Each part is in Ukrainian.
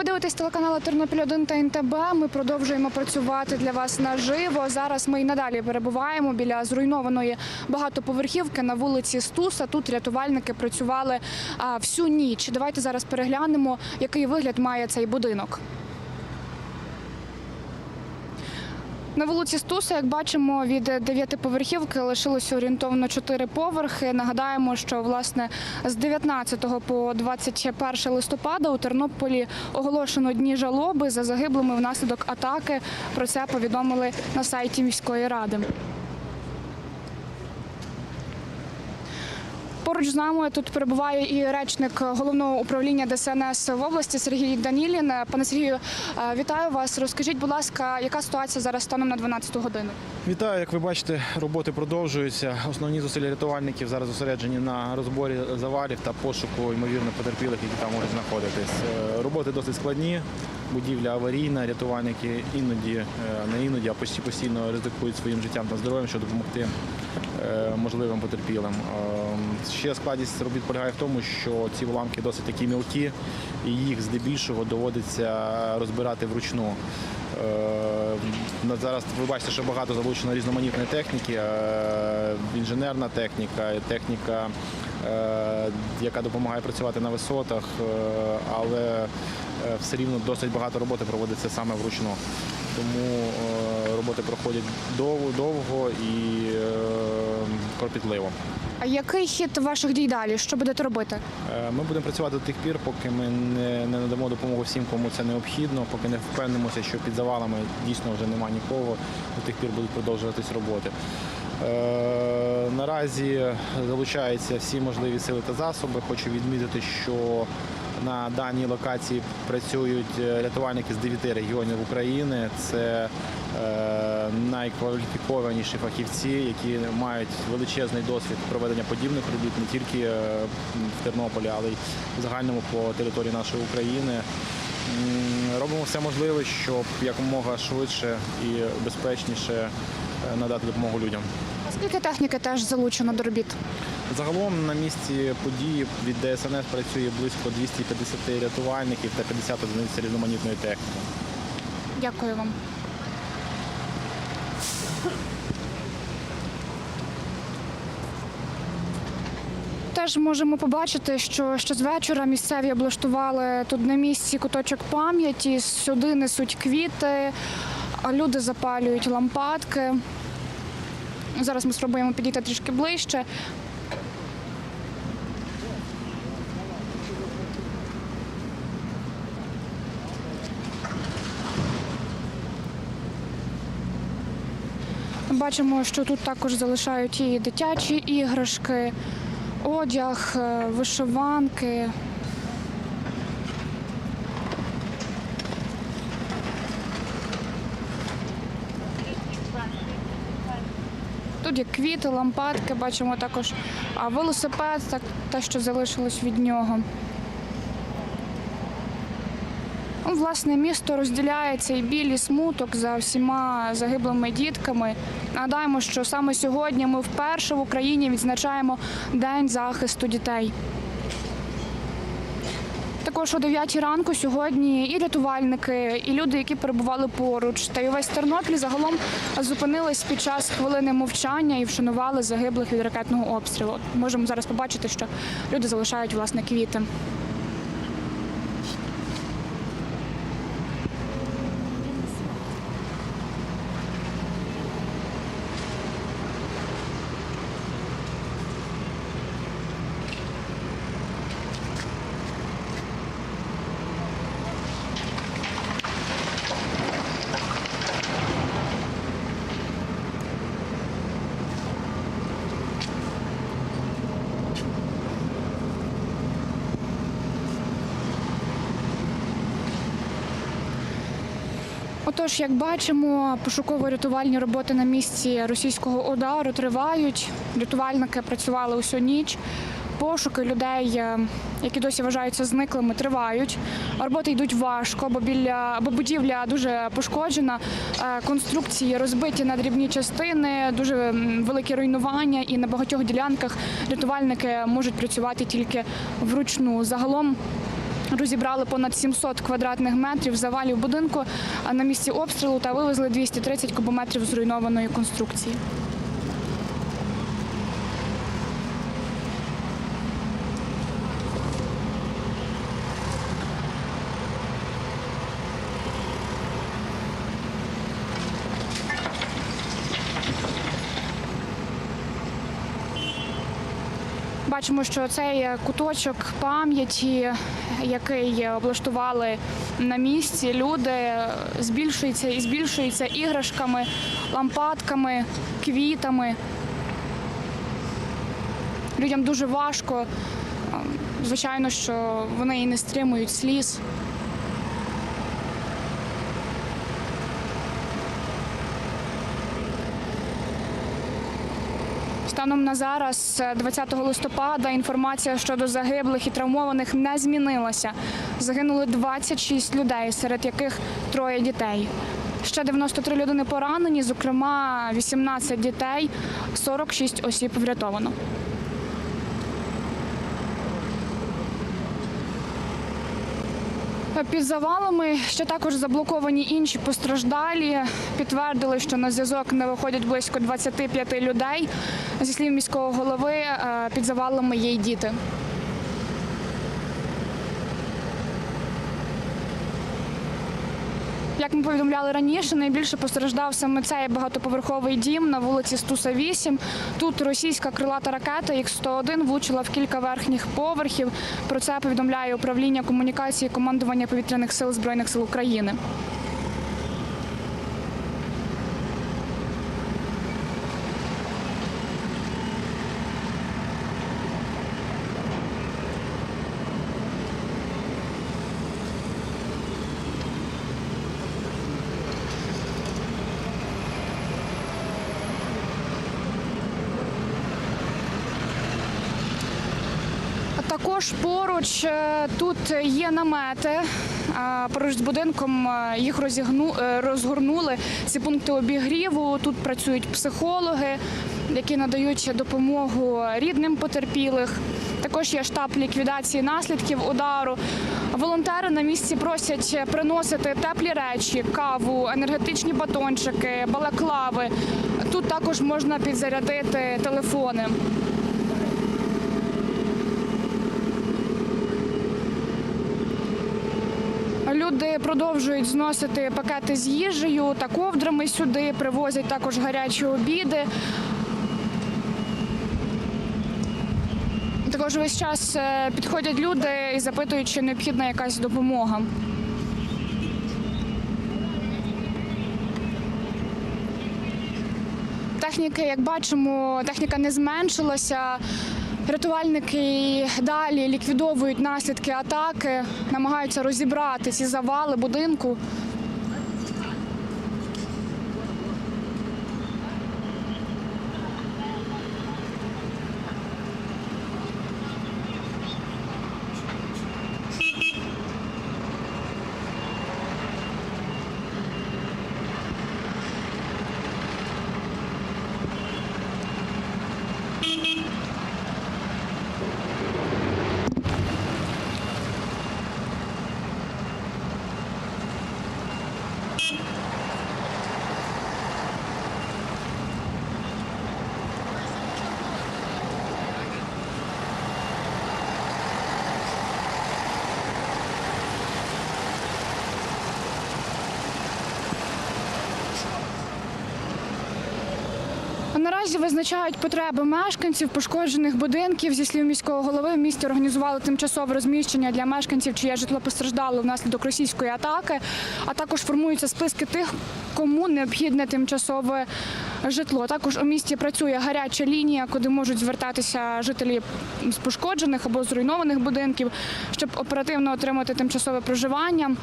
Ви дивитесь телеканали Тернопіль 1 та НТБ. Ми продовжуємо працювати для вас наживо. Зараз ми і надалі перебуваємо біля зруйнованої багатоповерхівки на вулиці Стуса. Тут рятувальники працювали всю ніч. Давайте зараз переглянемо, який вигляд має цей будинок. На вулиці Стуса, як бачимо, від дев'ятиповерхівки лишилося орієнтовно чотири поверхи. Нагадаємо, що власне з 19 по 21 листопада у Тернополі оголошено дні жалоби за загиблими внаслідок атаки. Про це повідомили на сайті міської ради. Поруч з нами тут перебуває і речник головного управління ДСНС в області Сергій Данілін. Пане Сергію, е, вітаю вас. Розкажіть, будь ласка, яка ситуація зараз станом на 12 годину? Вітаю, як ви бачите, роботи продовжуються. Основні зусилля рятувальників зараз зосереджені на розборі завалів та пошуку ймовірно потерпілих, які там можуть знаходитись. Е, Роботи досить складні. Будівля аварійна, рятувальники іноді, е, не іноді, а постійно ризикують своїм життям та здоров'ям, щоб допомогти можливим потерпілим. Е, Ще складність робіт полягає в тому, що ці уламки досить такі мілкі, і їх здебільшого доводиться розбирати вручну. Е, Зараз ви бачите, що багато залучено різноманітної техніки, е, інженерна техніка, техніка, е, яка допомагає працювати на висотах, е, але е, все рівно досить багато роботи проводиться саме вручну. Тому е, роботи проходять довго, довго і е, кропітливо. А який хід ваших дій далі? Що будете робити? Е, Ми будемо працювати до тих пір, поки ми не, не надамо допомогу всім, кому це необхідно, поки не впевнимося, що під завалами дійсно вже немає нікого, до тих пір будуть продовжуватись роботи. Наразі залучаються всі можливі сили та засоби. Хочу відмітити, що на даній локації працюють е, рятувальники з 9 регіонів України. Це е, найкваліфікованіші фахівці, які мають величезний досвід проведення подібних робіт не тільки е, в Тернополі, але й в загальному по території нашої України. Робимо все можливе, щоб якомога швидше і безпечніше надати допомогу людям. Скільки техніки теж залучено до робіт? Загалом на місці події від ДСНС працює близько 250 рятувальників та 50 одиниць різноманітної техніки. Дякую вам. Теж можемо побачити, що ще з вечора місцеві облаштували тут на місці куточок пам'яті. Сюди несуть квіти, люди запалюють лампадки. Зараз ми спробуємо підійти трішки ближче. Бачимо, що тут також залишають і дитячі іграшки, одяг, е, вишиванки. Тут є квіти, лампадки, бачимо також а велосипед, так, те, що залишилось від нього. Ну, Власне, місто розділяється і білі смуток за всіма загиблими дітками. Нагадаємо, що саме сьогодні ми вперше в Україні відзначаємо День захисту дітей. Також о 9 ранку сьогодні і рятувальники, і люди, які перебували поруч, та й увесь Тернопіль загалом зупинились під час хвилини мовчання і вшанували загиблих від ракетного обстрілу. Можемо зараз побачити, що люди залишають власне квіти. Отож, як бачимо, пошуково-рятувальні роботи на місці російського удару тривають. Рятувальники працювали усю ніч. Пошуки людей, е, які досі вважаються зниклими, тривають. Роботи йдуть важко, бо біля бо будівля дуже пошкоджена. е, Конструкції розбиті на дрібні частини, дуже великі руйнування, і на багатьох ділянках рятувальники можуть працювати тільки вручну. Загалом Розібрали понад 700 квадратних метрів завалів будинку на місці обстрілу та вивезли 230 кубометрів зруйнованої конструкції. Бачимо, що цей куточок пам'яті, який облаштували на місці, люди збільшуються і збільшуються іграшками, лампадками, квітами. Людям дуже важко. Звичайно, що вони і не стримують сліз. Станом на зараз, е, 20 листопада, інформація щодо загиблих і травмованих не змінилася. Загинули 26 людей, серед яких троє дітей. Ще 93 людини поранені, зокрема 18 дітей, 46 осіб врятовано. Під завалами ще також заблоковані інші постраждалі. Підтвердили, що на зв'язок не виходять близько 25 людей. Зі слів міського голови, е, під завалами є й діти. Як ми повідомляли раніше, найбільше постраждав саме цей багатоповерховий дім на вулиці Стуса 8. Тут російська крилата ракета Х-101 влучила в кілька верхніх поверхів. Про це повідомляє управління комунікації командування повітряних сил збройних сил України. Також поруч е, тут є намети. Поруч з будинком е, їх розігну, е, розгорнули. Ці пункти обігріву. Тут працюють психологи, які надають допомогу рідним потерпілих. Також є штаб ліквідації наслідків удару. Волонтери на місці просять приносити теплі речі, каву, енергетичні батончики, балаклави. Тут також можна підзарядити телефони. Люди продовжують зносити пакети з їжею та ковдрами сюди, привозять також гарячі обіди. Також весь час е, підходять люди і запитують, чи необхідна якась допомога. Техніки, як бачимо, техніка не зменшилася. Рятувальники далі ліквідовують наслідки атаки, намагаються розібрати ці завали будинку. Bye. Наразі визначають потреби мешканців пошкоджених будинків. Зі слів міського голови в місті організували тимчасове розміщення для мешканців, чиє житло постраждало внаслідок російської атаки. А також формуються списки тих, кому необхідне тимчасове житло. Також у місті працює гаряча лінія, куди можуть звертатися жителі з пошкоджених або зруйнованих будинків, щоб оперативно отримати тимчасове проживання.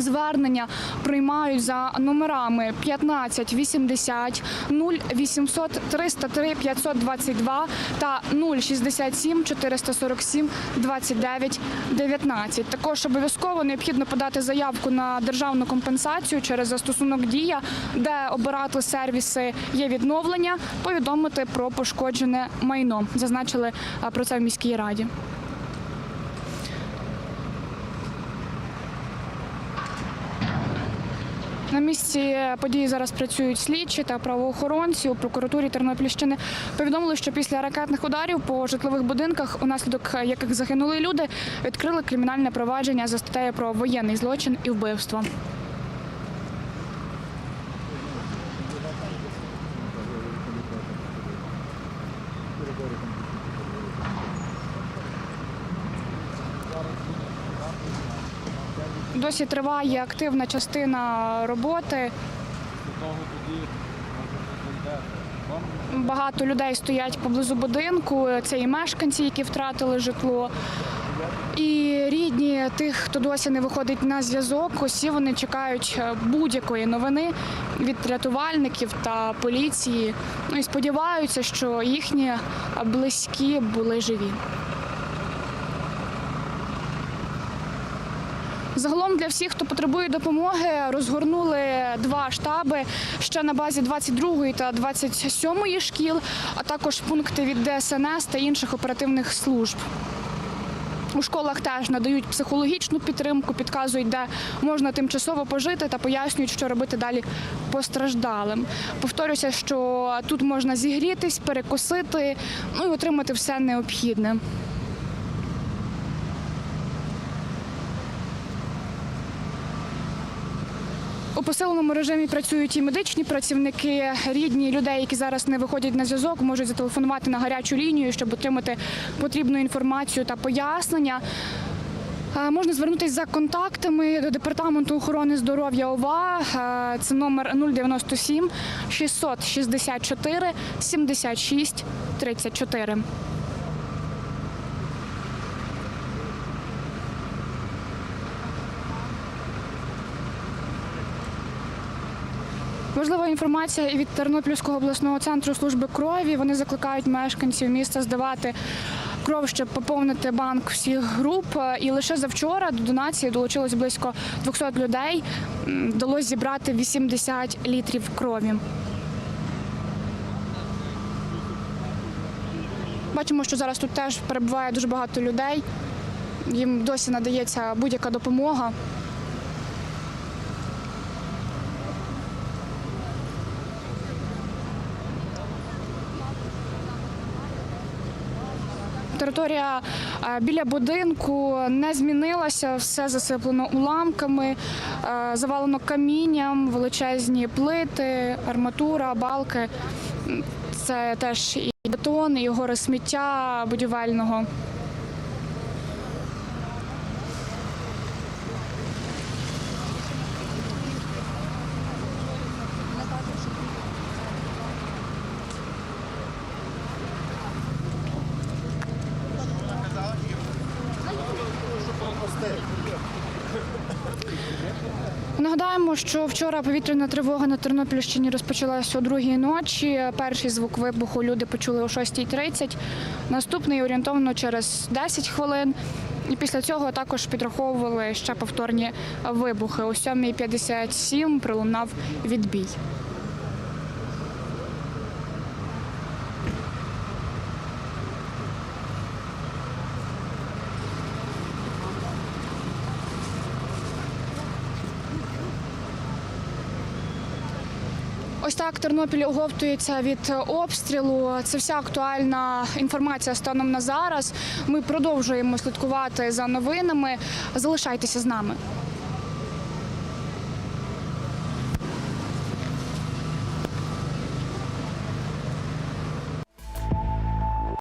Звернення приймають за номерами 15 80 0800 303 522 та 067 447 29 19. Також обов'язково необхідно подати заявку на державну компенсацію через застосунок Дія, де обирати сервіси є відновлення, повідомити про пошкоджене майно. Зазначили про це в міській раді. На місці події зараз працюють слідчі та правоохоронці у прокуратурі Тернопільщини. Повідомили, що після ракетних ударів по житлових будинках, унаслідок яких загинули люди, відкрили кримінальне провадження за статтею про воєнний злочин і вбивство. Досі триває активна частина роботи. Багато людей стоять поблизу будинку. Це і мешканці, які втратили житло. І рідні тих, хто досі не виходить на зв'язок, усі вони чекають будь-якої новини від рятувальників та поліції. Ну і сподіваються, що їхні близькі були живі. Загалом для всіх, хто потребує допомоги, розгорнули два штаби ще на базі 22-ї та 27-ї шкіл, а також пункти від ДСНС та інших оперативних служб. У школах теж надають психологічну підтримку, підказують, де можна тимчасово пожити та пояснюють, що робити далі постраждалим. Повторюся, що тут можна зігрітись, перекусити, ну і отримати все необхідне. У посиленому режимі працюють і медичні працівники, рідні людей, які зараз не виходять на зв'язок, можуть зателефонувати на гарячу лінію, щоб отримати потрібну інформацію та пояснення. Можна звернутися за контактами до департаменту охорони здоров'я ОВА. Це номер 097 664 76 34. Важлива інформація і від Тернопільського обласного центру служби крові. Вони закликають мешканців міста здавати кров, щоб поповнити банк всіх груп. І лише завчора до донації долучилось близько 200 людей. Вдалося зібрати 80 літрів крові. Бачимо, що зараз тут теж перебуває дуже багато людей. Їм досі надається будь-яка допомога. Територія е, біля будинку не змінилася, все засиплено уламками, е, завалено камінням, величезні плити, арматура, балки. Це теж і бетон, і гори сміття будівельного. Нагадаємо, що вчора повітряна тривога на Тернопільщині розпочалася о другій ночі. Перший звук вибуху люди почули о 6.30, наступний орієнтовно через 10 хвилин. І після цього також підраховували ще повторні вибухи. О 7.57 пролунав відбій. Ось так Тернопіль оговтується від обстрілу. Це вся актуальна інформація станом на зараз. Ми продовжуємо слідкувати за новинами. Залишайтеся з нами.